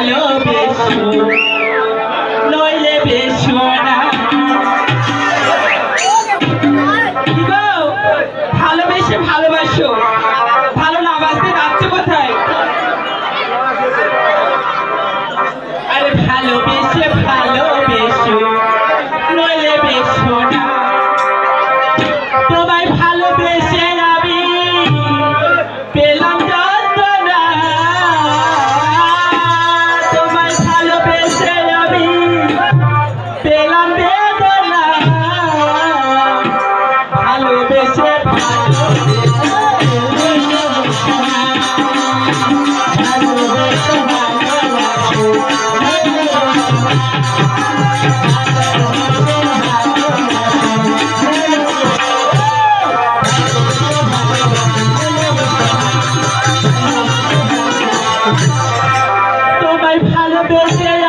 ভালোবেসো নইলে বেশো না। ভালোবেসে ভালোবাসো। ভালোবেসে